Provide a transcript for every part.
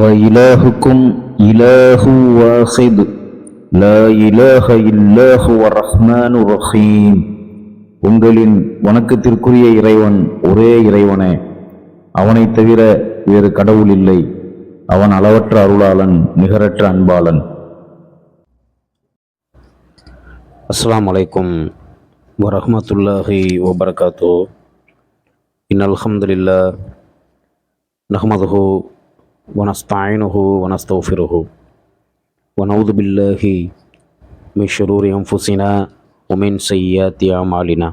وإلهكم إله واحد لا إله إلا هو الرحمن الرحيم உங்களின் வணக்கத்திற்குரிய இறைவன் ஒரே இறைவனே அவனைத் தவிர வேறு கடவுள் இல்லை அவன் அளவற்ற அருளாளன் நிகரற்ற அன்பாளன் அஸ்ஸலாமு அலைக்கும் வரஹ்மத்துல்லாஹி வபரகாத்தோ இன் அல்ஹம்துலில்லா நஹ்மதுஹு ونستعينه ونستغفره. ونعوذ بالله من شرور أنفسنا ومن سيئات أعمالنا.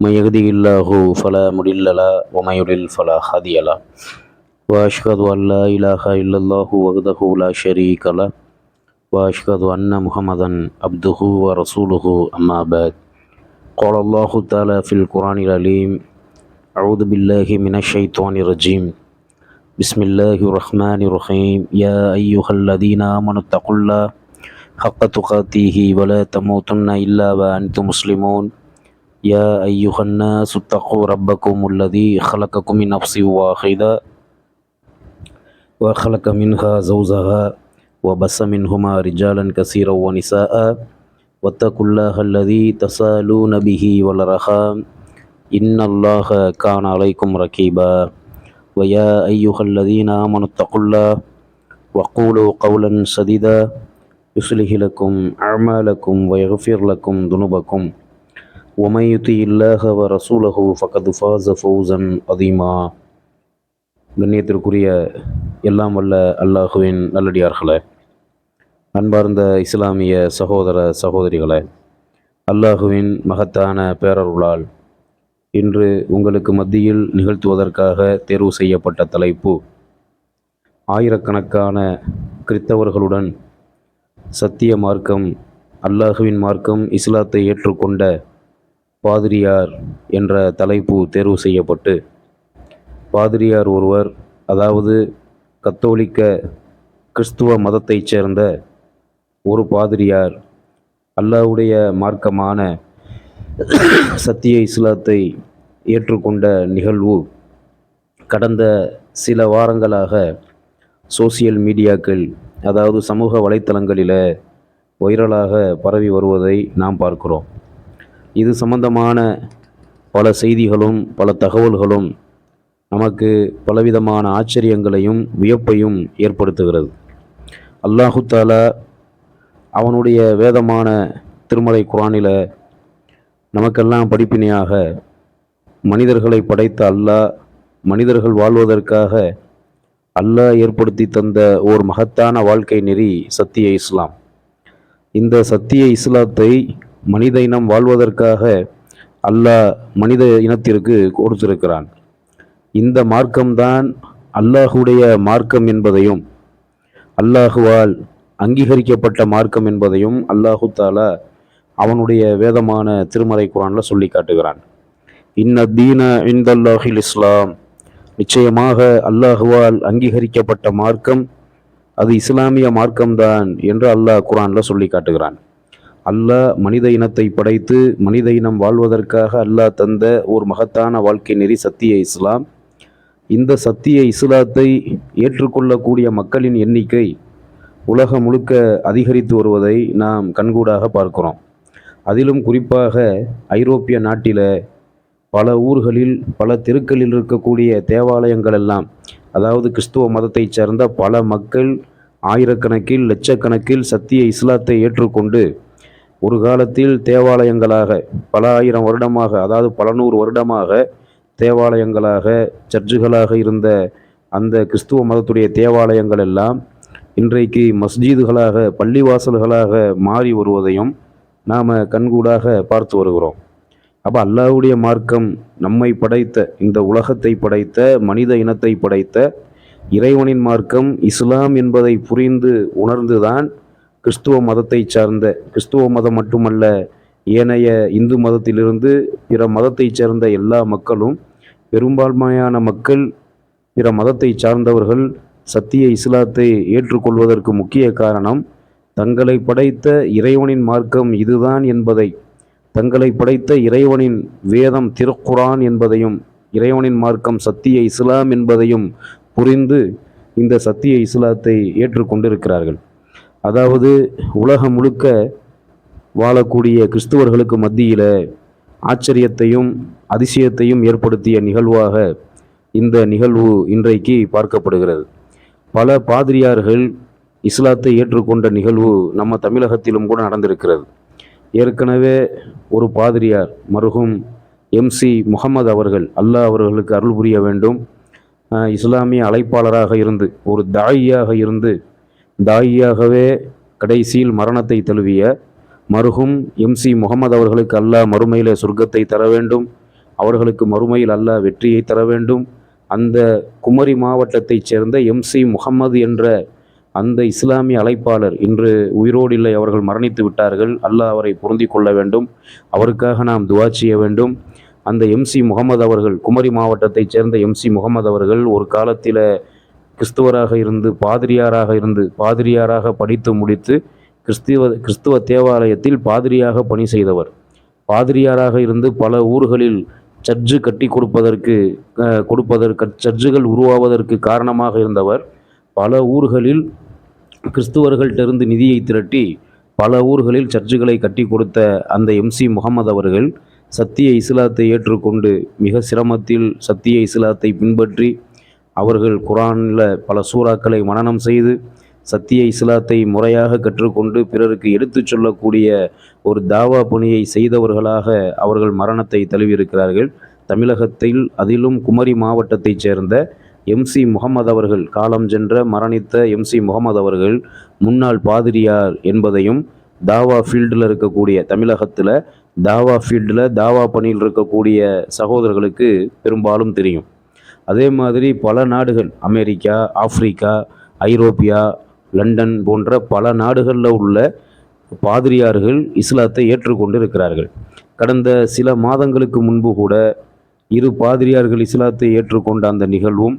من يهده الله فلا مضل له ومن يضلل فلا هادي له. وأشهد أن لا إله إلا الله وحده لا شريك له. وأشهد أن محمدا عبده ورسوله أما بعد. قال الله تعالى في القرآن العليم أعوذ بالله من الشيطان الرجيم. بسم الله الرحمن الرحيم. يا أيها الذين آمنوا اتقوا الله حق تقاته ولا تموتن إلا وأنتم مسلمون. يا أيها الناس اتقوا ربكم الذي خلقكم من نفس واحدة وخلق منها زوجها وبس منهما رجالا كثيرا ونساء. واتقوا الله الذي تسالون به والرحام إن الله كان عليكم رقيبا ويا أيها الذين آمنوا اتقوا الله وقولوا قولا سديدا يصلح لكم أعمالكم ويغفر لكم ذنوبكم ومن يطع الله ورسوله فقد فاز فوزا عظيما கண்ணியத்திற்குரிய எல்லாம் வல்ல அல்லாஹுவின் நல்லடியார்களே அன்பார்ந்த இஸ்லாமிய சகோதர சகோதரிகளே அல்லாஹுவின் மகத்தான பேரருளால் இன்று உங்களுக்கு மத்தியில் நிகழ்த்துவதற்காக தேர்வு செய்யப்பட்ட தலைப்பு ஆயிரக்கணக்கான கிறித்தவர்களுடன் சத்திய மார்க்கம் அல்லாஹுவின் மார்க்கம் இஸ்லாத்தை ஏற்றுக்கொண்ட பாதிரியார் என்ற தலைப்பு தேர்வு செய்யப்பட்டு பாதிரியார் ஒருவர் அதாவது கத்தோலிக்க கிறிஸ்துவ மதத்தைச் சேர்ந்த ஒரு பாதிரியார் அல்லாஹ்வுடைய மார்க்கமான சத்திய இஸ்லாத்தை ஏற்றுக்கொண்ட நிகழ்வு கடந்த சில வாரங்களாக சோசியல் மீடியாக்கள் அதாவது சமூக வலைத்தளங்களில் வைரலாக பரவி வருவதை நாம் பார்க்கிறோம். இது சம்பந்தமான பல செய்திகளும் பல தகவல்களும் நமக்கு பலவிதமான ஆச்சரியங்களையும் வியப்பையும் ஏற்படுத்துகிறது. அல்லாஹு தாலா அவனுடைய வேதமான திருமலை குரானில் நமக்கெல்லாம் படிப்பினையாக மனிதர்களை படைத்த அல்லாஹ் மனிதர்கள் வாழ்வதற்காக அல்லாஹ் ஏற்படுத்தி தந்த ஓர் மகத்தான வாழ்க்கை நெறி சத்திய இஸ்லாம். இந்த சத்திய இஸ்லாத்தை மனித இனம் வாழ்வதற்காக அல்லாஹ் மனித இனத்திற்கு கொடுத்திருக்கிறான். இந்த மார்க்கம்தான் அல்லாஹுடைய மார்க்கம் என்பதையும் அல்லாஹுவால் அங்கீகரிக்கப்பட்ட மார்க்கம் என்பதையும் அல்லாஹு தாலா அவனுடைய வேதமான திருமறை குரானில் சொல்லி காட்டுகிறான். இன்ன தீன இந்தல்லாஹில் இஸ்லாம். நிச்சயமாக அல்லாஹுவால் அங்கீகரிக்கப்பட்ட மார்க்கம் அது இஸ்லாமிய மார்க்கம்தான் என்று அல்லாஹ் குரானில் சொல்லி காட்டுகிறான். அல்லாஹ் மனித இனத்தை படைத்து மனித இனம் வாழ்வதற்காக அல்லாஹ் தந்த ஒரு மகத்தான வாழ்க்கை நெறி சத்திய இஸ்லாம். இந்த சத்திய இஸ்லாத்தை ஏற்றுக்கொள்ளக்கூடிய மக்களின் எண்ணிக்கை உலகம் முழுக்க அதிகரித்து வருவதை நாம் கண்கூடாக பார்க்கிறோம். அதிலும் குறிப்பாக ஐரோப்பிய நாட்டில் பல ஊர்களில் பல தெருக்களில் இருக்கக்கூடிய தேவாலயங்கள் எல்லாம் அதாவது கிறிஸ்துவ மதத்தைச் சேர்ந்த பல மக்கள் ஆயிரக்கணக்கில் லட்சக்கணக்கில் சத்திய இஸ்லாத்தை ஏற்றுக்கொண்டு ஒரு காலத்தில் தேவாலயங்களாக பல ஆயிரம் வருடமாக அதாவது பல நூறு வருடமாக தேவாலயங்களாக சர்ச்சுகளாக இருந்த அந்த கிறிஸ்துவ மதத்துடைய தேவாலயங்கள் எல்லாம் இன்றைக்கு மஸ்ஜீதுகளாக பள்ளிவாசல்களாக மாறி வருவதையும் நாம் கண்கூடாக பார்த்து வருகிறோம். அப்போ அல்லாவுடைய மார்க்கம் நம்மை படைத்த இந்த உலகத்தை படைத்த மனித இனத்தை படைத்த இறைவனின் மார்க்கம் இஸ்லாம் என்பதை புரிந்து உணர்ந்துதான் கிறிஸ்துவ மதத்தை சார்ந்த கிறிஸ்துவ மதம் மட்டுமல்ல ஏனைய இந்து மதத்திலிருந்து பிற மதத்தைச் சேர்ந்த எல்லா மக்களும் பெரும்பான்மையான மக்கள் பிற மதத்தை சார்ந்தவர்கள் சத்திய இஸ்லாத்தை ஏற்றுக்கொள்வதற்கு முக்கிய காரணம் தங்களை படைத்த இறைவனின் மார்க்கம் இதுதான் என்பதை தங்களை படைத்த இறைவனின் வேதம் திருக்குரான் என்பதையும் இறைவனின் மார்க்கம் சத்திய இஸ்லாம் என்பதையும் புரிந்து இந்த சத்திய இஸ்லாத்தை ஏற்றுக்கொண்டிருக்கிறார்கள் அதாவது உலகம் முழுக்க வாழக்கூடிய கிறிஸ்துவர்களுக்கு மத்தியில் ஆச்சரியத்தையும் அதிசயத்தையும் ஏற்படுத்திய நிகழ்வாக இந்த நிகழ்வு இன்றைக்கு பார்க்கப்படுகிறது. பல பாதிரியார்கள் இஸ்லாத்தை ஏற்றுக்கொண்ட நிகழ்வு நம்ம தமிழகத்திலும் கூட நடந்திருக்கிறது. ஏற்கனவே ஒரு பாதிரியார் மருகும் எம்சி முகமது அவர்கள் அல்லாஹ் அவர்களுக்கு அருள் புரிய வேண்டும். இஸ்லாமிய அழைப்பாளராக இருந்து ஒரு தாயியாக இருந்து தாயியாகவே கடைசியில் மரணத்தை தழுவிய மருகும் எம்சி முகமது அவர்களுக்கு அல்லாஹ் மறுமையில் சொர்க்கத்தை தர வேண்டும். அவர்களுக்கு மறுமையில் அல்லாஹ் வெற்றியை தர வேண்டும். அந்த குமரி மாவட்டத்தைச் சேர்ந்த எம்சி முகமது என்ற அந்த இஸ்லாமிய அழைப்பாளர் இன்று உயிரோடு இல்லை அவர்கள் மரணித்து விட்டார்கள். அல்லாஹ் அவரை பொருந்தி கொள்ள வேண்டும். அவருக்காக நாம் துவா செய்ய வேண்டும். அந்த எம்சி முகமது அவர்கள் குமரி மாவட்டத்தைச் சேர்ந்த எம்சி முகமது அவர்கள் ஒரு காலத்தில் கிறிஸ்துவராக இருந்து பாதிரியாராக இருந்து பாதிரியாராக படித்து முடித்து கிறிஸ்துவ கிறிஸ்துவ தேவாலயத்தில் பாதிரியாக பணி செய்தவர். பாதிரியாராக இருந்து பல ஊர்களில் சர்ச்சு கட்டி கொடுப்பதற்கு கொடுப்பதற்கு சர்ச்சுகள் உருவாவதற்கு காரணமாக இருந்தவர். பல ஊர்களில் கிறிஸ்துவர்கள்டிருந்து நிதியை திரட்டி பல ஊர்களில் சர்ச்சுகளை கட்டி கொடுத்த அந்த எம்சி முகமது அவர்கள் சத்திய இஸ்லாத்தை ஏற்றுக்கொண்டு மிக சிரமத்தில் சத்திய இஸ்லாத்தை பின்பற்றி அவர்கள் குரானில் பல சூறாக்களை மனனம் செய்து சத்திய இஸ்லாத்தை முறையாக கற்றுக்கொண்டு பிறருக்கு எடுத்துச் சொல்லக்கூடிய ஒரு தாவா பணியை செய்தவர்களாக அவர்கள் மரணத்தை தழுவியிருக்கிறார்கள். தமிழகத்தில் அதிலும் குமரி மாவட்டத்தைச் சேர்ந்த எம்சி முகமது அவர்கள் காலம் சென்ற மரணித்த எம்சி முகமது அவர்கள் முன்னாள் பாதிரியார் என்பதையும் தாவா ஃபீல்டில் இருக்கக்கூடிய தமிழகத்தில் தாவா ஃபீல்டில் தாவா பணியில் இருக்கக்கூடிய சகோதரர்களுக்கு பெரும்பாலும் தெரியும். அதே மாதிரி பல நாடுகள் அமெரிக்கா ஆப்பிரிக்கா ஐரோப்பியா லண்டன் போன்ற பல நாடுகளில் உள்ள பாதிரியார்கள் இஸ்லாத்தை ஏற்றுக்கொண்டு இருக்கிறார்கள். கடந்த சில மாதங்களுக்கு முன்பு கூட இரு பாதிரியார்கள் இஸ்லாத்தை ஏற்றுக்கொண்ட அந்த நிகழ்வும்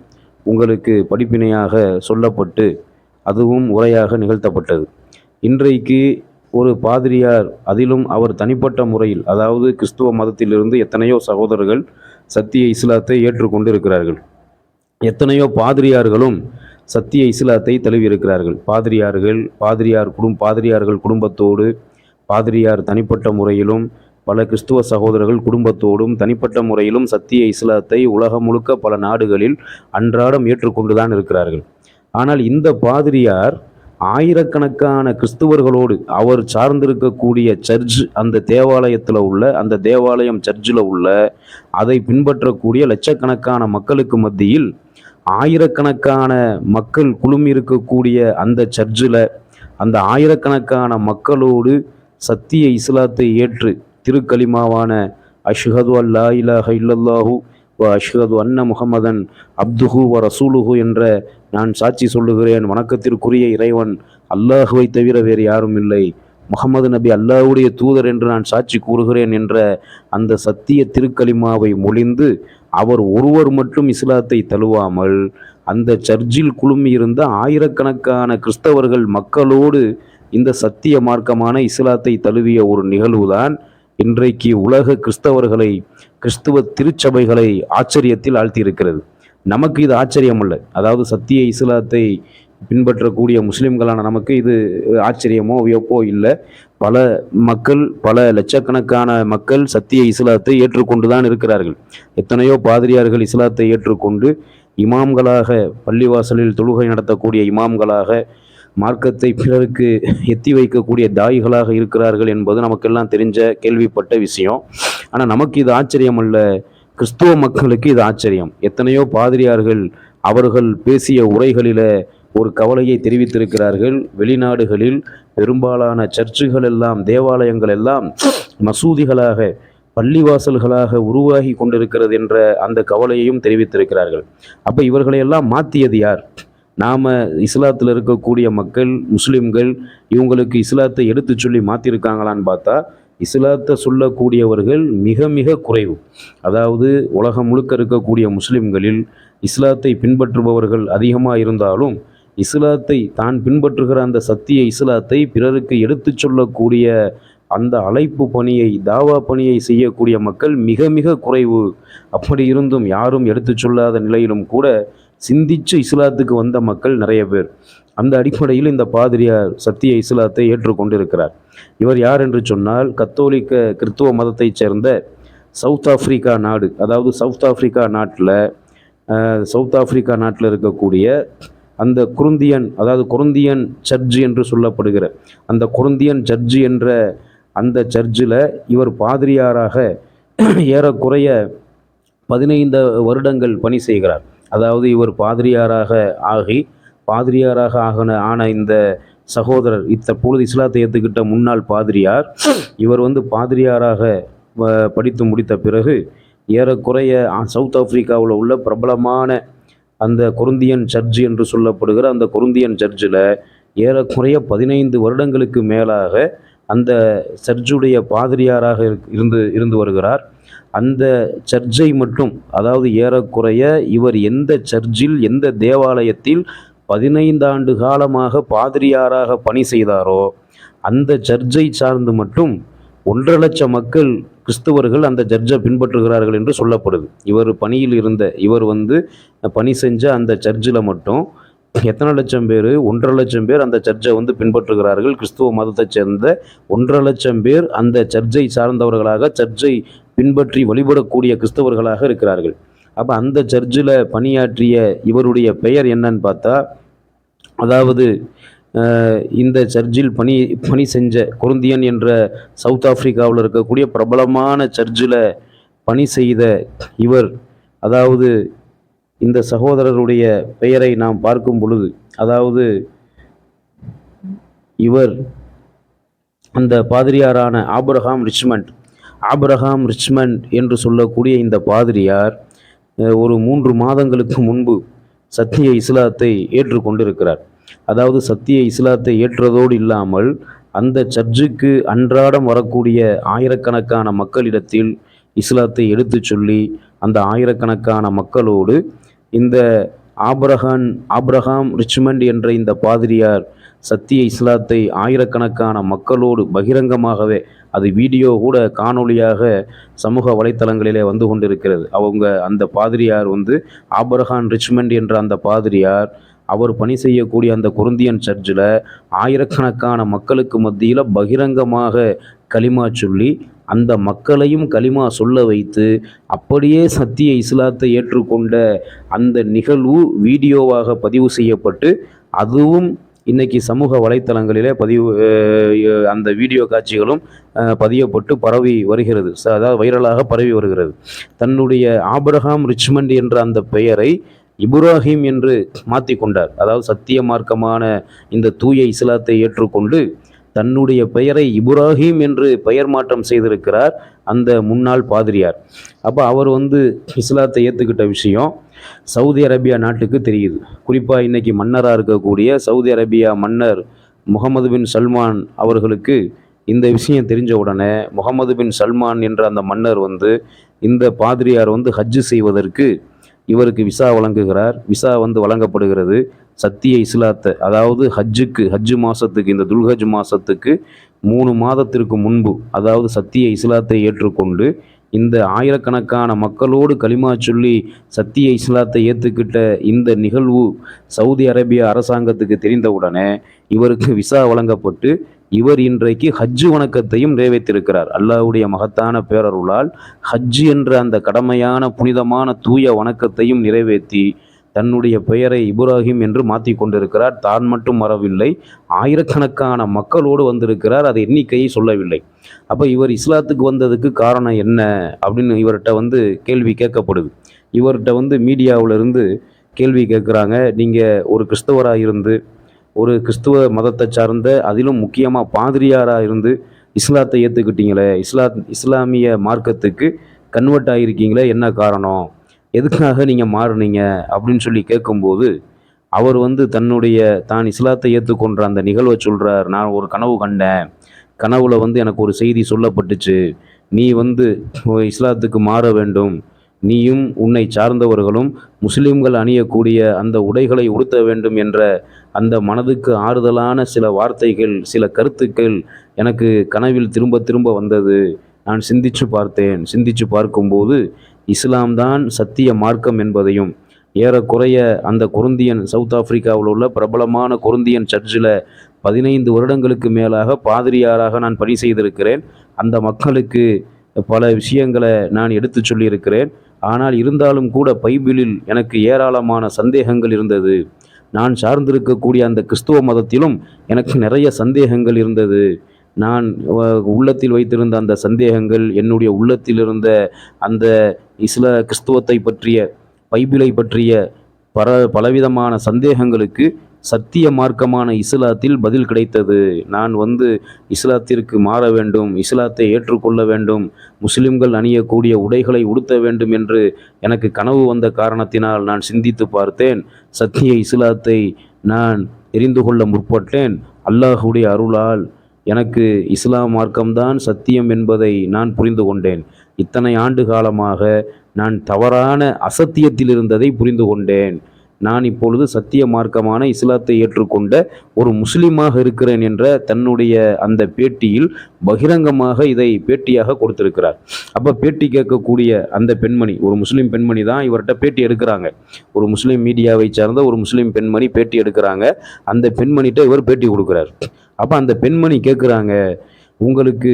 உங்களுக்கு படிப்பினையாக சொல்லப்பட்டு அதுவும் உரையாக நிகழ்த்தப்பட்டது. இன்றைக்கு ஒரு பாதிரியார் அதிலும் அவர் தனிப்பட்ட முறையில் அதாவது கிறிஸ்துவ மதத்திலிருந்து எத்தனையோ சகோதரர்கள் சத்திய இஸ்லாத்தை ஏற்றுக்கொண்டு இருக்கிறார்கள் எத்தனையோ பாதிரியார்களும் சத்திய இஸ்லாத்தை தழுவியிருக்கிறார்கள். பாதிரியார்கள் பாதிரியார் குடும் பாதிரியார்கள் குடும்பத்தோடு பாதிரியார் தனிப்பட்ட முறையிலும் பல கிறிஸ்துவ சகோதரர்கள் குடும்பத்தோடும் தனிப்பட்ட முறையிலும் சத்திய இஸ்லாத்தை உலகம் முழுக்க பல நாடுகளில் அன்றாடம் ஏற்றுக்கொண்டுதான் இருக்கிறார்கள். ஆனால் இந்த பாதிரியார் ஆயிரக்கணக்கான கிறிஸ்துவர்களோடு அவர் சார்ந்திருக்கக்கூடிய சர்ச் அந்த தேவாலயத்தில் உள்ள அந்த தேவாலயம் சர்ச்சில் உள்ள அதை பின்பற்றக்கூடிய லட்சக்கணக்கான மக்களுக்கு மத்தியில் ஆயிரக்கணக்கான மக்கள் குழுமி இருக்கக்கூடிய அந்த சர்ச்சில் அந்த ஆயிரக்கணக்கான மக்களோடு சத்திய இஸ்லாத்தை ஏற்று திருக்கலிமாவான அஷ்ஹது அல்லா இலாஹ இல்லல்லாஹு வ அஷ்ஹது அன்ன முகமதன் அப்துஹு வ ரசூலுஹு என்ற நான் சாட்சி சொல்லுகிறேன். வணக்கத்திற்குரிய இறைவன் அல்லாஹுவை தவிர வேறு யாரும் இல்லை. முகமது நபி அல்லாஹுடைய தூதர் என்று நான் சாட்சி கூறுகிறேன் என்ற அந்த சத்திய திருக்கலிமாவை மொழிந்து அவர் ஒருவர் மட்டும் இஸ்லாத்தை தழுவாமல் அந்த சர்ச்சில் குழுமி இருந்த ஆயிரக்கணக்கான கிறிஸ்தவர்கள் மக்களோடு இந்த சத்திய மார்க்கமான இஸ்லாத்தை தழுவிய ஒரு நிகழ்வுதான் இன்றைக்கு உலக கிறிஸ்தவர்களை கிறிஸ்துவ திருச்சபைகளை ஆச்சரியத்தில் ஆழ்த்தியிருக்கிறது. நமக்கு இது ஆச்சரியம் அல்ல அதாவது சத்திய இஸ்லாத்தை பின்பற்றக்கூடிய முஸ்லிம்களான நமக்கு இது ஆச்சரியமோ வியப்போ இல்லை. பல மக்கள் பல லட்சக்கணக்கான மக்கள் சத்திய இஸ்லாத்தை ஏற்றுக்கொண்டு தான் இருக்கிறார்கள். எத்தனையோ பாதிரியார்கள் இஸ்லாத்தை ஏற்றுக்கொண்டு இமாம்களாக பள்ளிவாசலில் தொழுகை நடத்தக்கூடிய இமாம்களாக மார்க்கத்தை பிறருக்கு எத்தி வைக்கக்கூடிய தாய்களாக இருக்கிறார்கள் என்பது நமக்கெல்லாம் தெரிஞ்ச கேள்விப்பட்ட விஷயம். ஆனால் நமக்கு இது ஆச்சரியம் அல்ல கிறிஸ்துவ மக்களுக்கு இது ஆச்சரியம். எத்தனையோ பாதிரியார்கள் அவர்கள் பேசிய உரைகளில ஒரு கவலையை தெரிவித்திருக்கிறார்கள். வெளிநாடுகளில் பெரும்பாலான சர்ச்சுகள் எல்லாம் தேவாலயங்கள் எல்லாம் மசூதிகளாக பள்ளிவாசல்களாக உருவாகி கொண்டிருக்கிறது என்ற அந்த கவலையையும் தெரிவித்திருக்கிறார்கள். அப்போ இவர்களையெல்லாம் மாற்றியது யார்? நாம் இஸ்லாத்தில் இருக்கக்கூடிய மக்கள் முஸ்லிம்கள் இவங்களுக்கு இஸ்லாத்தை எடுத்து சொல்லி மாற்றிருக்காங்களான்னு பார்த்தா இஸ்லாத்தை சொல்லக்கூடியவர்கள் மிக மிக குறைவு. அதாவது உலகம் முழுக்க இருக்கக்கூடிய முஸ்லிம்களில் இஸ்லாத்தை பின்பற்றுபவர்கள் அதிகமாக இருந்தாலும் இஸ்லாத்தை தான் பின்பற்றுகிற அந்த சத்திய இஸ்லாத்தை பிறருக்கு எடுத்துச் சொல்லக்கூடிய அந்த அழைப்பு பணியை தாவா பணியை செய்யக்கூடிய மக்கள் மிக மிக குறைவு. அப்படி இருந்தும் யாரும் எடுத்துச் சொல்லாத நிலையிலும் கூட சிந்திச்சு இஸ்லாத்துக்கு வந்த மக்கள் நிறைய பேர். அந்த அடிப்படையில் இந்த பாதிரியார் சத்திய இஸ்லாத்தை ஏற்றுக்கொண்டிருக்கிறார். இவர் யார் என்று சொன்னால் கத்தோலிக்க கிறித்துவ மதத்தைச் சேர்ந்த சவுத் ஆப்பிரிக்கா நாடு அதாவது சவுத் ஆப்பிரிக்கா நாட்டில் சவுத் ஆப்பிரிக்கா நாட்டில் இருக்கக்கூடிய அந்த குருந்தியன் அதாவது குருந்தியன் சர்ச் என்று சொல்லப்படுகிற அந்த குருந்தியன் சர்ச் என்ற அந்த சர்ச்சில் இவர் பாதிரியாராக ஏறக்குறைய பதினைந்து வருடங்கள் பணி செய்கிறார். அதாவது இவர் பாதிரியாராக ஆகி பாதிரியாராக ஆகின ஆன இந்த சகோதரர் இத்தப்பொழுது இஸ்லாத்தை ஏற்றுக்கிட்ட முன்னாள் பாதிரியார் இவர் வந்து பாதிரியாராக படித்து முடித்த பிறகு ஏறக்குறைய சவுத் ஆப்பிரிக்காவில் உள்ள பிரபலமான அந்த கொருந்தியன் சர்ச் என்று சொல்லப்படுகிற அந்த கொருந்தியன் சர்ச்சில் ஏறக்குறைய பதினைந்து வருடங்களுக்கு மேலாக அந்த சர்ச்சுடைய பாதிரியாராக இருந்து இருந்து வருகிறார். அந்த சர்ச்சை மட்டும் அதாவது ஏறக்குறைய இவர் எந்த சர்ச்சில் எந்த தேவாலயத்தில் பதினைந்தாண்டு காலமாக பாதிரியாராக பணி செய்தாரோ அந்த சர்ச்சை சார்ந்து மட்டும் ஒன்றரை லட்சம் மக்கள் கிறிஸ்தவர்கள் அந்த ஜட்ஜை பின்பற்றுகிறார்கள் என்று சொல்லப்படுது. இவர் பணியில் இருந்த இவர் வந்து பணி செஞ்ச அந்த சர்ச்சில் மட்டும் எத்தனை லட்சம் பேர் ஒன்றரை லட்சம் பேர் அந்த சர்ச்சை வந்து பின்பற்றுகிறார்கள். கிறிஸ்துவ மதத்தைச் சேர்ந்த ஒன்றரை லட்சம் பேர் அந்த சர்ச்சை சார்ந்தவர்களாக சர்ச்சை பின்பற்றி வழிபடக்கூடிய கிறிஸ்தவர்களாக இருக்கிறார்கள். அப்போ அந்த சர்ச்சில் பணியாற்றிய இவருடைய பெயர் என்னன்னு பார்த்தா அதாவது இந்த சர்ச்சில் பணி பணி செஞ்ச கொருந்தியன் என்ற சவுத் ஆப்பிரிக்காவில் இருக்கக்கூடிய பிரபலமான சர்ச்சில் பணி செய்த இவர் அதாவது இந்த சகோதரருடைய பெயரை நாம் பார்க்கும் பொழுது அதாவது இவர் அந்த பாதிரியாரான ஆப்ரஹாம் ரிச்மண்ட் ஆப்ரஹாம் ரிச்மன் என்று சொல்லக்கூடிய இந்த பாதிரியார் ஒரு மூன்று மாதங்களுக்கு முன்பு சத்திய இஸ்லாத்தை ஏற்றுக்கொண்டிருக்கிறார். அதாவது சத்திய இஸ்லாத்தை ஏற்றதோடு இல்லாமல் அந்த சர்ச்சுக்கு அன்றாடம் வரக்கூடிய ஆயிரக்கணக்கான மக்களிடத்தில் இஸ்லாத்தை எடுத்துச் சொல்லி அந்த ஆயிரக்கணக்கான மக்களோடு இந்த ஆப்ரஹான் ஆப்ரஹாம் ரிச்மண்ட் என்ற இந்த பாதிரியார் சத்திய இஸ்லாத்தை ஆயிரக்கணக்கான மக்களோடு பகிரங்கமாகவே அது வீடியோ கூட காணொளியாக சமூக வலைத்தளங்களிலே வந்து கொண்டிருக்கிறது. அவங்க அந்த பாதிரியார் வந்து ஆபிரகான் ரிச்மண்ட் என்ற அந்த பாதிரியார் அவர் பணி செய்யக்கூடிய அந்த குருந்தியன் சர்ச்சில் ஆயிரக்கணக்கான மக்களுக்கு மத்தியில் பகிரங்கமாக களிமா சொல்லி அந்த மக்களையும் களிமா சொல்ல வைத்து அப்படியே சத்திய இஸ்லாத்தை ஏற்றுக்கொண்ட அந்த நிகழ்வு வீடியோவாக பதிவு செய்யப்பட்டு அதுவும் இன்றைக்கி சமூக வலைத்தளங்களிலே பதிவு அந்த வீடியோ காட்சிகளும் பதியப்பட்டு பரவி வருகிறது. ச- அதாவது வைரலாக பரவி வருகிறது. தன்னுடைய ஆபிரகாம் ரிச்மண்ட் என்ற அந்த பெயரை இப்ராஹிம் என்று மாற்றி கொண்டார். அதாவது சத்திய மார்க்கமான இந்த தூய இஸ்லாத்தை ஏற்றுக்கொண்டு தன்னுடைய பெயரை இப்ராஹிம் என்று பெயர் மாற்றம் செய்திருக்கிறார் அந்த முன்னாள் பாதிரியார். அப்போ அவர் வந்து இஸ்லாத்தை ஏற்றுக்கிட்ட விஷயம் சவுதி அரேபியா நாட்டுக்கு தெரியுது. குறிப்பாக இன்னைக்கு மன்னராக இருக்கக்கூடிய சவுதி அரேபியா மன்னர் முகமது பின் சல்மான் அவர்களுக்கு இந்த விஷயம் தெரிஞ்ச உடனே முகமது பின் சல்மான் என்ற அந்த மன்னர் வந்து இந்த பாதிரியார் வந்து ஹஜ்ஜு செய்வதற்கு இவருக்கு விசா வழங்குகிறார். விசா வந்து வழங்கப்படுகிறது. சத்திய இஸ்லாத்தை அதாவது ஹஜ்ஜுக்கு ஹஜ்ஜு மாதத்துக்கு இந்த துல்ஹஜ் மாதத்துக்கு மூணு மாதத்திற்கு முன்பு அதாவது சத்திய இஸ்லாத்தை ஏற்றுக்கொண்டு இந்த ஆயிரக்கணக்கான மக்களோடு களிமா சொல்லி சத்திய இஸ்லாத்தை ஏற்றுக்கிட்ட இந்த நிகழ்வு சவுதி அரேபிய அரசாங்கத்துக்கு தெரிந்தவுடனே இவருக்கு விசா வழங்கப்பட்டு இவர் இன்றைக்கு ஹஜ்ஜு வணக்கத்தையும் நிறைவேற்றிருக்கிறார். அல்லாவுடைய மகத்தான பேரருளால் ஹஜ்ஜு என்ற அந்த கடமையான புனிதமான தூய வணக்கத்தையும் நிறைவேற்றி தன்னுடைய பெயரை இப்ராஹிம் என்று மாற்றி கொண்டிருக்கிறார். தான் மட்டும் வரவில்லை ஆயிரக்கணக்கான மக்களோடு வந்திருக்கிறார். அது எண்ணிக்கையை சொல்லவில்லை. அப்போ இவர் இஸ்லாத்துக்கு வந்ததுக்கு காரணம் என்ன அப்படின்னு இவர்கிட்ட வந்து கேள்வி கேட்கப்படுது. இவர்கிட்ட வந்து மீடியாவிலிருந்து கேள்வி கேட்குறாங்க. நீங்கள் ஒரு கிறிஸ்தவராக இருந்து ஒரு கிறிஸ்துவ மதத்தை சார்ந்த அதிலும் முக்கியமாக பாதிரியாராக இருந்து இஸ்லாத்தை ஏற்றுக்கிட்டீங்களே இஸ்லா இஸ்லாமிய மார்க்கத்துக்கு கன்வெர்ட் ஆகியிருக்கீங்களே என்ன காரணம்? எதுக்காக நீங்கள் மாறுனீங்க அப்படின்னு சொல்லி கேட்கும்போது அவர் வந்து தன்னுடைய தான் இஸ்லாத்தை ஏற்றுக்கொண்ட அந்த நிகழ்வை சொல்கிறார் நான் ஒரு கனவு கண்டேன். கனவுல வந்து எனக்கு ஒரு செய்தி சொல்லப்பட்டுச்சு. நீ வந்து இஸ்லாத்துக்கு மாற வேண்டும். நீயும் உன்னை சார்ந்தவர்களும் முஸ்லிம்கள் அணியக்கூடிய அந்த உடைகளை உடுத்த வேண்டும் என்ற அந்த மனதுக்கு ஆறுதலான சில வார்த்தைகள் சில கருத்துக்கள் எனக்கு கனவில் திரும்ப திரும்ப வந்தது. நான் சிந்திச்சு பார்த்தேன். சிந்திச்சு பார்க்கும்போது இஸ்லாம் தான் சத்திய மார்க்கம் என்பதையும் ஏறக்குறைய அந்த கொருந்தியன் சவுத் ஆப்பிரிக்காவில் உள்ள பிரபலமான கொருந்தியன் சர்ச்சில் பதினைந்து வருடங்களுக்கு மேலாக பாதிரியாராக நான் பணி செய்திருக்கிறேன். அந்த மக்களுக்கு பல விஷயங்களை நான் எடுத்துச் சொல்லியிருக்கிறேன். ஆனால் இருந்தாலும் கூட பைபிளில் எனக்கு ஏராளமான சந்தேகங்கள் இருந்தது. நான் சார்ந்திருக்கக்கூடிய அந்த கிறிஸ்துவ மதத்திலும் எனக்கு நிறைய சந்தேகங்கள் இருந்தது. நான் உள்ளத்தில் வைத்திருந்த அந்த சந்தேகங்கள் என்னுடைய உள்ளத்தில் இருந்த அந்த இஸ்ல கிறிஸ்துவத்தை பற்றிய பைபிளை பற்றிய பல பலவிதமான சந்தேகங்களுக்கு சத்திய மார்க்கமான இஸ்லாத்தில் பதில் கிடைத்தது. நான் வந்து இஸ்லாத்திற்கு மாற வேண்டும் இஸ்லாத்தை ஏற்றுக்கொள்ள வேண்டும் முஸ்லிம்கள் அணியக்கூடிய உடைகளை உடுத்த வேண்டும் என்று எனக்கு கனவு வந்த காரணத்தினால் நான் சிந்தித்து பார்த்தேன். சத்திய இஸ்லாத்தை நான் தெரிந்து கொள்ள முற்பட்டேன். அல்லாஹுடைய அருளால் எனக்கு இஸ்லாம் மார்க்கம்தான் சத்தியம் என்பதை நான் புரிந்து கொண்டேன். இத்தனை ஆண்டு காலமாக நான் தவறான அசத்தியத்தில் இருந்ததை புரிந்து கொண்டேன். நான் இப்பொழுது சத்திய மார்க்கமான இஸ்லாத்தை ஏற்றுக்கொண்ட ஒரு முஸ்லீமாக இருக்கிறேன் என்ற தன்னுடைய அந்த பேட்டியில் பகிரங்கமாக இதை பேட்டியாக கொடுத்திருக்கிறார். அப்போ பேட்டி கேட்கக்கூடிய அந்த பெண்மணி ஒரு முஸ்லீம் பெண்மணி தான் இவர்கிட்ட பேட்டி எடுக்கிறாங்க. ஒரு முஸ்லீம் மீடியாவை சார்ந்த ஒரு முஸ்லீம் பெண்மணி பேட்டி எடுக்கிறாங்க. அந்த பெண்மணிகிட்ட இவர் பேட்டி கொடுக்குறார். அப்போ அந்த பெண்மணி கேட்குறாங்க உங்களுக்கு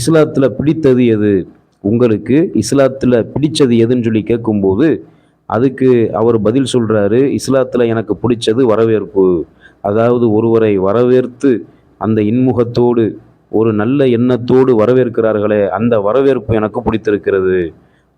இஸ்லாத்தில் பிடித்தது எது? உங்களுக்கு இஸ்லாத்தில் பிடிச்சது எதுன்னு சொல்லி கேட்கும்போது அதுக்கு அவர் பதில் சொல்கிறாரு இஸ்லாத்தில் எனக்கு பிடிச்சது வரவேற்பு. அதாவது ஒருவரை வரவேற்று அந்த இன்முகத்தோடு ஒரு நல்ல எண்ணத்தோடு வரவேற்கிறார்களே அந்த வரவேற்பு எனக்கு பிடித்திருக்கிறது.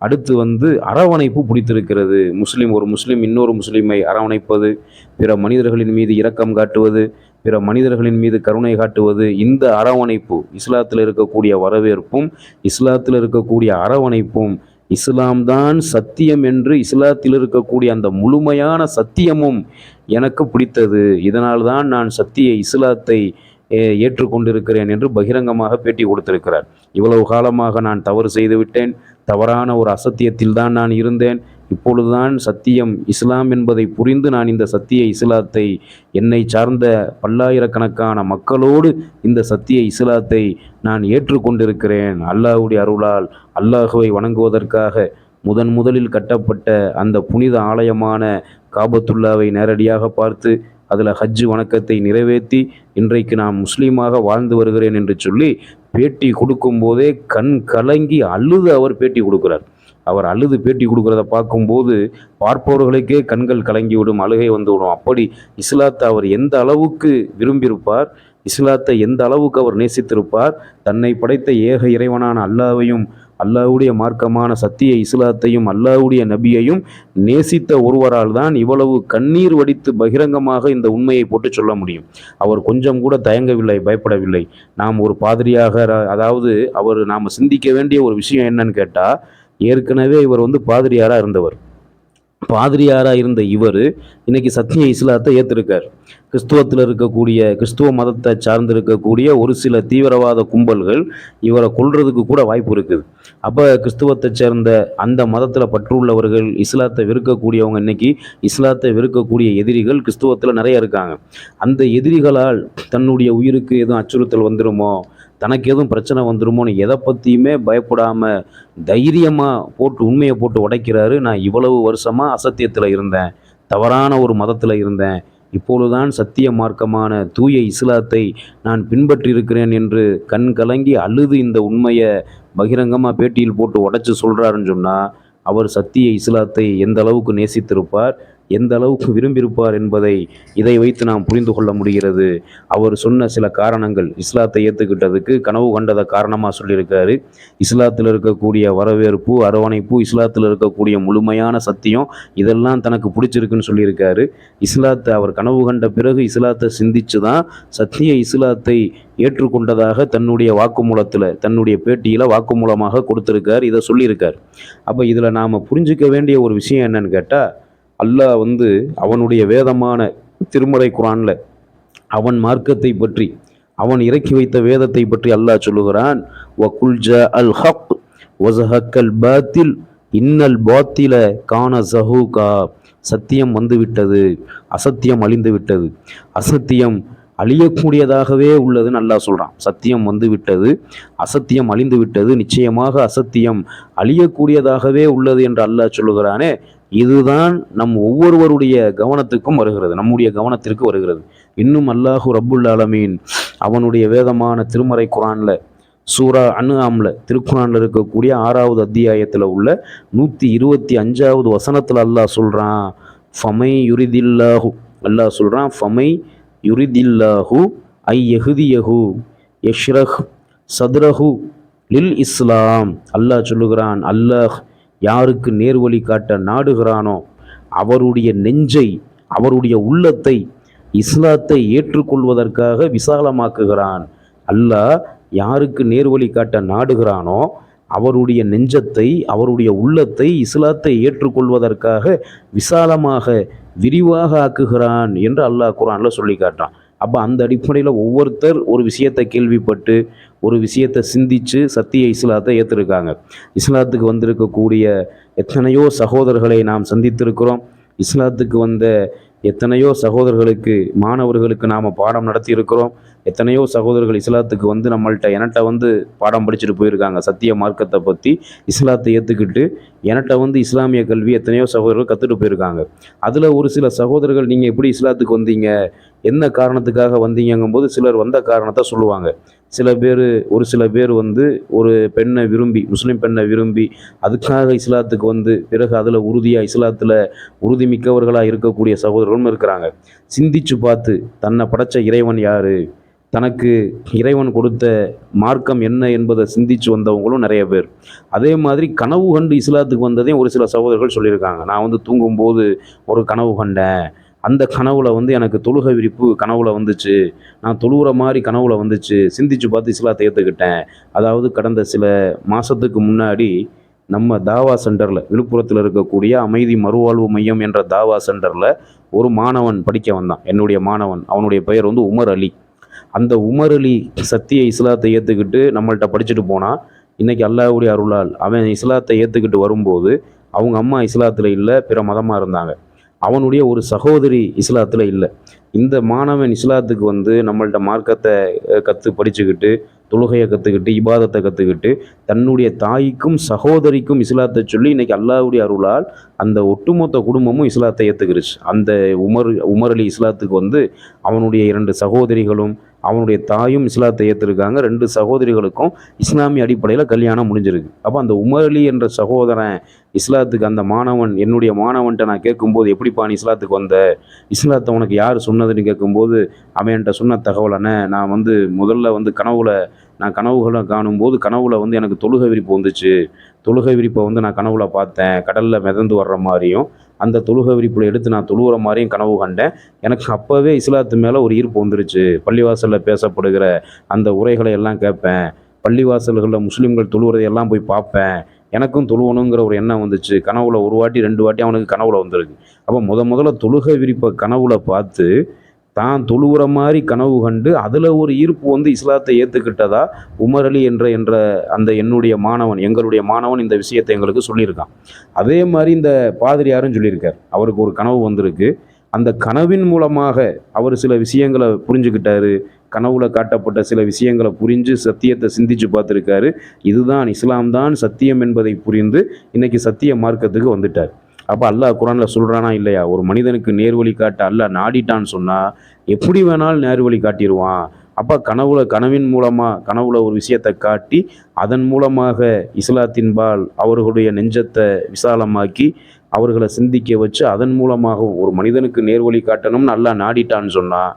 அடுத்து வந்து அரவணைப்பு பிடித்திருக்கிறது. முஸ்லீம் ஒரு முஸ்லீம் இன்னொரு முஸ்லீமை அரவணைப்பது பிற மனிதர்களின் மீது இரக்கம் காட்டுவது பிற மனிதர்களின் மீது கருணை காட்டுவது இந்த அரவணைப்பு. இஸ்லாத்தில் இருக்கக்கூடிய வரவேற்பும் இஸ்லாத்தில் இருக்கக்கூடிய அரவணைப்பும் இஸ்லாம் தான் சத்தியம் என்று இஸ்லாத்தில் இருக்கக்கூடிய அந்த முழுமையான சத்தியமும் எனக்கு பிடித்தது. இதனால் தான் நான் சத்திய இஸ்லாத்தை ஏ- ஏற்றுக்கொண்டிருக்கிறேன் என்று பகிரங்கமாக பேட்டி கொடுத்திருக்கிறார். இவ்வளவு காலமாக நான் தவறு செய்துவிட்டேன். தவறான ஒரு அசத்தியத்தில் தான் நான் இருந்தேன். இப்பொழுதுதான் சத்தியம் இஸ்லாம் என்பதை புரிந்து நான் இந்த சத்திய இஸ்லாத்தை என்னை சார்ந்த பல்லாயிரக்கணக்கான மக்களோடு இந்த சத்திய இஸ்லாத்தை நான் ஏற்றுக்கொண்டிருக்கிறேன். அல்லாஹ்வுடைய அருளால் அல்லாஹுவை வணங்குவதற்காக முதன் முதலில் கட்டப்பட்ட அந்த புனித ஆலயமான காபத்துல்லாவை நேரடியாக பார்த்து அதில் ஹஜ்ஜு வணக்கத்தை நிறைவேற்றி இன்றைக்கு நான் முஸ்லீமாக வாழ்ந்து வருகிறேன் என்று சொல்லி பேட்டி கொடுக்கும்போதே கண் கலங்கி அழுது அவர் பேட்டி கொடுக்கிறார். அவர் அழுது பேட்டி கொடுக்குறத பார்க்கும்போது பார்ப்பவர்களுக்கே கண்கள் கலங்கிவிடும் அழுகை வந்துவிடும். அப்படி இஸ்லாத்தை அவர் எந்த அளவுக்கு விரும்பியிருப்பார் இஸ்லாத்தை எந்த அளவுக்கு அவர் நேசித்திருப்பார் தன்னை படைத்த ஏக இறைவனான அல்லாவையும் அல்லாஹ்வுடைய மார்க்கமான சத்திய இஸ்லாத்தையும் அல்லாஹ்வுடைய நபியையும் நேசித்த ஒருவரால் தான் இவ்வளவு கண்ணீர் வடித்து பகிரங்கமாக இந்த உண்மையை போட்டு சொல்ல முடியும். அவர் கொஞ்சம் கூட தயங்கவில்லை பயப்படவில்லை. நாம் ஒரு பாதிரியாக அதாவது அவர் நாம் சிந்திக்க வேண்டிய ஒரு விஷயம் என்னன்னு கேட்டால் ஏற்கனவே இவர் வந்து பாதிரியாராக இருந்தவர். பாதிரியாராக இருந்த இவர் இன்னைக்கு சத்திய இஸ்லாத்தை ஏற்றிருக்கார் கிறிஸ்துவத்தில் இருக்கக்கூடிய கிறிஸ்துவ மதத்தை சார்ந்து இருக்கக்கூடிய ஒரு சில தீவிரவாத கும்பல்கள் இவரை கொள்றதுக்கு கூட வாய்ப்பு இருக்குது. அப்போ கிறிஸ்துவத்தை சேர்ந்த அந்த மதத்தில் பற்றுள்ளவர்கள் இஸ்லாத்தை வெறுக்கக்கூடியவங்க இன்னைக்கு இஸ்லாத்தை வெறுக்கக்கூடிய எதிரிகள் கிறிஸ்துவத்தில் நிறைய இருக்காங்க. அந்த எதிரிகளால் தன்னுடைய உயிருக்கு எதுவும் அச்சுறுத்தல் வந்துருமோ தனக்கு எதுவும் பிரச்சனை வந்துருமோன்னு எதை பற்றியுமே பயப்படாமல் தைரியமாக போட்டு உண்மையை போட்டு உடைக்கிறாரு. நான் இவ்வளவு வருஷமாக அசத்தியத்தில் இருந்தேன். தவறான ஒரு மதத்தில் இருந்தேன். இப்பொழுதுதான் சத்திய மார்க்கமான தூய இஸ்லாத்தை நான் பின்பற்றியிருக்கிறேன் என்று கண் கலங்கி அழுது இந்த உண்மையை பகிரங்கமாக பேட்டியில் போட்டு உடைச்சி சொல்கிறாருன்னு சொன்னால் அவர் சத்திய இஸ்லாத்தை எந்த அளவுக்கு நேசித்திருப்பார்? எந்த அளவுக்கு விரும்பியிருப்பார் என்பதை இதை வைத்து நாம் புரிந்து கொள்ள முடிகிறது. அவர் சொன்ன சில காரணங்கள் இஸ்லாத்தை ஏற்றுக்கிட்டதுக்கு கனவு கண்டதை காரணமாக சொல்லியிருக்காரு. இஸ்லாத்தில் இருக்கக்கூடிய வரவேற்பு அரவணைப்பு இஸ்லாத்தில் இருக்கக்கூடிய முழுமையான சத்தியம் இதெல்லாம் தனக்கு பிடிச்சிருக்குன்னு சொல்லியிருக்காரு. இஸ்லாத்தை அவர் கனவு கண்ட பிறகு இஸ்லாத்தை சிந்திச்சு தான் சத்திய இஸ்லாத்தை ஏற்றுக்கொண்டதாக தன்னுடைய வாக்குமூலத்தில் தன்னுடைய பேட்டியில் வாக்குமூலமாக கொடுத்துருக்கார் இதை சொல்லியிருக்கார். அப்போ இதில் நாம் புரிஞ்சிக்க வேண்டிய ஒரு விஷயம் என்னன்னு கேட்டால் அல்லாஹ் வந்து அவனுடைய வேதமான திருமறை குரானில் அவன் மார்க்கத்தை பற்றி அவன் இறக்கி வைத்த வேதத்தை பற்றி அல்லாஹ் சொல்லுகிறான் வகுல் ஜ அல் ஹக் வசஹக்கல் பாத்தில் இன்னல் பாத்தில கான ஜஹூகா சத்தியம் வந்துவிட்டது அசத்தியம் அழிந்து விட்டது அசத்தியம் அழியக்கூடியதாகவே உள்ளதுன்னு நல்லா சொல்கிறான் சத்தியம் வந்து விட்டது அசத்தியம் அழிந்து விட்டது நிச்சயமாக அசத்தியம் அழியக்கூடியதாகவே உள்ளது என்று அல்லாஹ் சொல்லுகிறானே இதுதான் நம் ஒவ்வொருவருடைய கவனத்துக்கும் வருகிறது நம்முடைய கவனத்திற்கு வருகிறது. இன்னும் அல்லாஹு ரப்புல் ஆலமீன் அவனுடைய வேதமான திருமறை குரான்ல சூரா அன்ஆம்ல திருக்குறானில் இருக்கக்கூடிய ஆறாவது அத்தியாயத்தில் உள்ள நூற்றி இருபத்தி அஞ்சாவது வசனத்தில் அல்லாஹ் சொல்கிறான் ஃபமை யுரிதில்லாஹு. அல்லாஹ் சொல்கிறான் ஃபமை யுரிதில்லாஹு ஐ எஹுதியஹு யஷ்ரஹ் சத்ரஹு லில் இஸ்லாம். அல்லாஹ் சொல்லுகிறான் அல்லாஹ் யாருக்கு நேர்வழி காட்ட நாடுகிறானோ அவருடைய நெஞ்சை அவருடைய உள்ளத்தை இஸ்லாத்தை ஏற்றுக்கொள்வதற்காக விசாலமாக்குகிறான். அல்லாஹ் யாருக்கு நேர்வழி காட்ட நாடுகிறானோ அவருடைய நெஞ்சத்தை அவருடைய உள்ளத்தை இஸ்லாத்தை ஏற்றுக்கொள்வதற்காக விசாலமாக விரிவாக ஆக்குகிறான் என்று அல்லாஹ் குரானில் சொல்லி காட்டுறான் அப்போ அந்த அடிப்படையில் ஒவ்வொருத்தர் ஒரு விஷயத்தை கேள்விப்பட்டு ஒரு விஷயத்தை சிந்திச்சு சத்திய இஸ்லாத்தை ஏற்றிருக்காங்க இஸ்லாத்துக்கு வந்திருக்கக்கூடிய எத்தனையோ சகோதரர்களை நாம் சந்தித்திருக்கிறோம். இஸ்லாத்துக்கு வந்த எத்தனையோ சகோதரர்களுக்கு மாணவர்களுக்கு நாம் பாடம் நடத்தி இருக்கிறோம் எத்தனையோ சகோதரர்கள் இஸ்லாத்துக்கு வந்து நம்மள்ட்ட என்கிட்ட வந்து பாடம் படிச்சுட்டு போயிருக்காங்க. சத்திய மார்க்கத்தை பற்றி இஸ்லாத்தை ஏற்றுக்கிட்டு என்கிட்ட வந்து இஸ்லாமிய கல்வி எத்தனையோ சகோதரர்கள் கற்றுட்டு போயிருக்காங்க. அதில் ஒரு சில சகோதரர்கள் நீங்கள் எப்படி இஸ்லாத்துக்கு வந்தீங்க? என்ன காரணத்துக்காக வந்தீங்கங்கும்போது சிலர் வந்த காரணத்தை சொல்லுவாங்க. சில பேர் ஒரு சில பேர் வந்து ஒரு பெண்ணை விரும்பி முஸ்லீம் பெண்ணை விரும்பி அதுக்காக இஸ்லாத்துக்கு வந்து பிறகு அதில் உறுதியாக இஸ்லாத்தில் உறுதிமிக்கவர்களாக இருக்கக்கூடிய சகோதரர்களும் இருக்கிறாங்க. சிந்திச்சு பார்த்து தன்னை படைச்ச இறைவன் யார்? தனக்கு இறைவன் கொடுத்த மார்க்கம் என்ன என்பதை சிந்திச்சு வந்தவங்களும் நிறைய பேர். அதே மாதிரி கனவு கண்டு இஸ்லாத்துக்கு வந்ததையும் ஒரு சில சகோதரர்கள் சொல்லியிருக்காங்க. நான் வந்து தூங்கும்போது ஒரு கனவு கண்டேன். அந்த கனவுல வந்து எனக்கு தொழுகை விரிப்பு கனவுல வந்துச்சு. நான் தொழுகிற மாதிரி கனவுல வந்துச்சு. சிந்திச்சு பார்த்து இஸ்லாத்தை ஏற்றுக்கிட்டேன் அதாவது கடந்த சில மாதத்துக்கு முன்னாடி நம்ம தாவா சென்டரில் விழுப்புரத்தில் இருக்கக்கூடிய அமைதி மறுவாழ்வு மையம் என்ற தாவா சென்டரில் ஒரு மாணவன் படிக்க வந்தான். என்னுடைய மாணவன். அவனுடைய பெயர் வந்து உமர் அலி. அந்த உமர் அலி சத்திய இஸ்லாத்தை ஏற்றுக்கிட்டு நம்மள்கிட்ட படிச்சுட்டு போனால் இன்றைக்கி அல்லாவுடைய அருளால் அவன் இஸ்லாத்தை ஏற்றுக்கிட்டு வரும்போது அவங்க அம்மா இஸ்லாத்தில் இல்லை பிற மதமாக இருந்தாங்க. அவனுடைய ஒரு சகோதரி இஸ்லாத்தில் இல்லை. இந்த மாணவன் இஸ்லாத்துக்கு வந்து நம்மள்ட்ட மார்க்கத்தை கற்று படிச்சுக்கிட்டு தொழுகையை கற்றுக்கிட்டு இபாதத்தை கற்றுக்கிட்டு தன்னுடைய தாய்க்கும் சகோதரிக்கும் இஸ்லாத்தை சொல்லி இன்னைக்கு அல்லாவுடைய அருளால் அந்த ஒட்டுமொத்த குடும்பமும் இஸ்லாத்தை ஏற்றுக்கிருச்சு அந்த உமர் உமர் அலி இஸ்லாத்துக்கு வந்து அவனுடைய இரண்டு சகோதரிகளும் அவனுடைய தாயும் இஸ்லாத்தை ஏற்றிருக்காங்க ரெண்டு சகோதரிகளுக்கும் இஸ்லாமிய அடிப்படையில் கல்யாணம் முடிஞ்சிருக்கு. அப்போ அந்த உமரலி என்ற சகோதரன் இஸ்லாத்துக்கு அந்த மாணவன் என்னுடைய மாணவன்ட்ட நான் கேட்கும்போது எப்படிப்பா நீ இஸ்லாத்துக்கு வந்த? இஸ்லாத்தை உனக்கு யார் சொன்னதுன்னு கேட்கும்போது அவன் என்கிட்ட சொன்ன தகவலனை நான் வந்து முதல்ல வந்து கனவுல நான் கனவுகளை காணும்போது கனவுல வந்து எனக்கு தொழுகை விரிப்பு வந்துச்சு. தொழுகை விரிப்பை வந்து நான் கனவுல பார்த்தேன். கடலில் மிதந்து வர்ற மாதிரியும் அந்த தொழுகை விரிப்பில் எடுத்து நான் தொழுகிற மாதிரியும் கனவு கண்டேன். எனக்கு அப்போவே இஸ்லாத்து மேலே ஒரு ஈர்ப்பு வந்துருச்சு. பள்ளிவாசலில் பேசப்படுகிற அந்த உரைகளை எல்லாம் கேட்பேன். பள்ளிவாசல்களில் முஸ்லீம்கள் தொழுகிறதையெல்லாம் போய் பார்ப்பேன். எனக்கும் தொழுவணுங்கிற ஒரு எண்ணம் வந்துச்சு. கனவுல ஒரு வாட்டி ரெண்டு வாட்டி அவனுக்கு கனவுல வந்திருக்கு. அப்போ முத முதல்ல தொழுகை விரிப்பை கனவுல பார்த்து தான் தொழுகிற மாதிரி கனவு கண்டு அதில் ஒரு ஈர்ப்பு வந்து இஸ்லாத்தை ஏற்றுக்கிட்டதா உமர் அலி என்ற என்ற அந்த என்னுடைய மாணவன் எங்களுடைய மாணவன் இந்த விஷயத்தை எங்களுக்கு சொல்லியிருக்கான். அதே மாதிரி இந்த பாதிரியாரும் சொல்லியிருக்கார். அவருக்கு ஒரு கனவு வந்திருக்கு. அந்த கனவின் மூலமாக அவர் சில விஷயங்களை புரிஞ்சுக்கிட்டாரு. கனவுல காட்டப்பட்ட சில விஷயங்களை புரிஞ்சு சத்தியத்தை சிந்திச்சு பார்த்துருக்காரு. இதுதான் இஸ்லாம் தான் சத்தியம் என்பதை புரிந்து இன்னைக்கு சத்திய மார்க்கத்துக்கு வந்துட்டார். அப்போ அல்லாஹ் குரானில் சொல்கிறானா இல்லையா? ஒரு மனிதனுக்கு நேர்வழி காட்ட அல்லாஹ் நாடிட்டான்னு சொன்னால் எப்படி வேணாலும் நேர்வழி காட்டிடுவான் அப்போ கனவுல கனவின் மூலமாக கனவுல ஒரு விஷயத்தை காட்டி அதன் மூலமாக இஸ்லாத்தின்பால் அவர்களுடைய நெஞ்சத்தை விசாலமாக்கி அவர்களை சிந்திக்க வச்சு அதன் மூலமாகவும் ஒரு மனிதனுக்கு நேர்வழி காட்டணும்னு நல்லா நாடிட்டான்னு சொன்னால்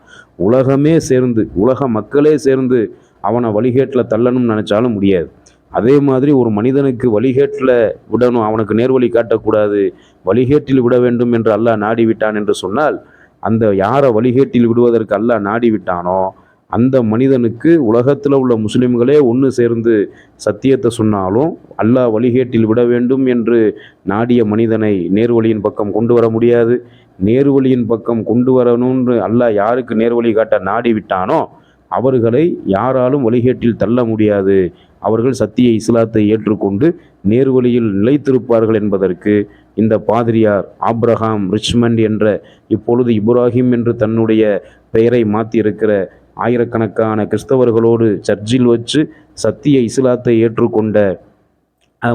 உலகமே சேர்ந்து உலக மக்களே சேர்ந்து அவனை வழிகேட்டில் தள்ளணும்னு நினச்சாலும் முடியாது. அதே மாதிரி ஒரு மனிதனுக்கு வழிகேட்டில் விடணும் அவனுக்கு நேர்வழி காட்டக்கூடாது வழிகேட்டில் விட வேண்டும் என்று அல்லாஹ் நாடி விட்டான் என்று சொன்னால் அந்த யாரை வழிகேட்டில் விடுவதற்கு அல்லாஹ் நாடி விட்டானோ அந்த மனிதனுக்கு உலகத்தில் உள்ள முஸ்லிம்களே ஒன்று சேர்ந்து சத்தியத்தை சொன்னாலும் அல்லாஹ் வழிகேட்டில் விட வேண்டும் என்று நாடிய மனிதனை நேர்வழியின் பக்கம் கொண்டு வர முடியாது. நேர்வழியின் பக்கம் கொண்டு வரணும்னு அல்லாஹ் யாருக்கு நேர்வழி காட்ட நாடி விட்டானோ அவர்களை யாராலும் வழிகேட்டில் தள்ள முடியாது. அவர்கள் சத்திய இஸ்லாத்தை ஏற்றுக்கொண்டு நேர்வழியில் நிலைத்திருப்பார்கள் என்பதற்கு இந்த பாதிரியார் ஆப்ரஹாம் ரிச்மண்ட் என்ற இப்பொழுது இப்ராஹிம் என்று தன்னுடைய பெயரை மாற்றியிருக்கிற ஆயிரக்கணக்கான கிறிஸ்தவர்களோடு சர்ச்சில் வச்சு சத்திய இஸ்லாத்தை ஏற்றுக்கொண்ட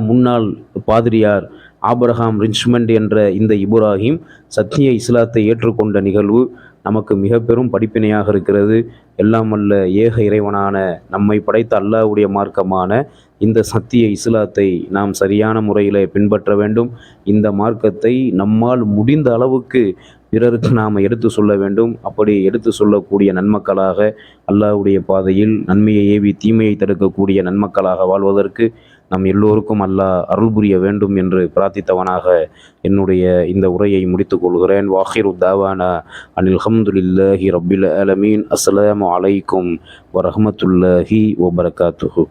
முன்னாள் பாதிரியார் ஆப்ரஹாம் ரிச்மண்ட் என்ற இந்த இப்ராஹிம் சத்திய இஸ்லாத்தை ஏற்றுக்கொண்ட நிகழ்வு நமக்கு மிக பெரும் படிப்பினையாக இருக்கிறது. எல்லாம் அல்ல ஏக இறைவனான நம்மை படைத்த அல்லாஹ்வுடைய மார்க்கமான இந்த சத்திய இஸ்லாத்தை நாம் சரியான முறையில் பின்பற்ற வேண்டும். இந்த மார்க்கத்தை நம்மால் முடிந்த அளவுக்கு பிறருக்கு நாம் எடுத்து சொல்ல வேண்டும். அப்படி எடுத்து சொல்லக்கூடிய நன்மக்களாக அல்லாஹ்வுடைய பாதையில் நன்மையை ஏவி தீமையை தடுக்கக்கூடிய நன்மக்களாக வாழ்வதற்கு நம் எல்லோருக்கும் அல்லாஹ் அருள் புரிய வேண்டும் என்று பிரார்த்தித்தவனாக என்னுடைய இந்த உரையை முடித்துக் கொள்கிறேன். வாஹிரு தாவானா அனில் ஹம்துலில்லாஹி ரப்பில் ஆலமீன். அஸ்ஸலாமு அலைக்கும் வரஹ்மத்துல்லாஹி வபரகாத்துஹு.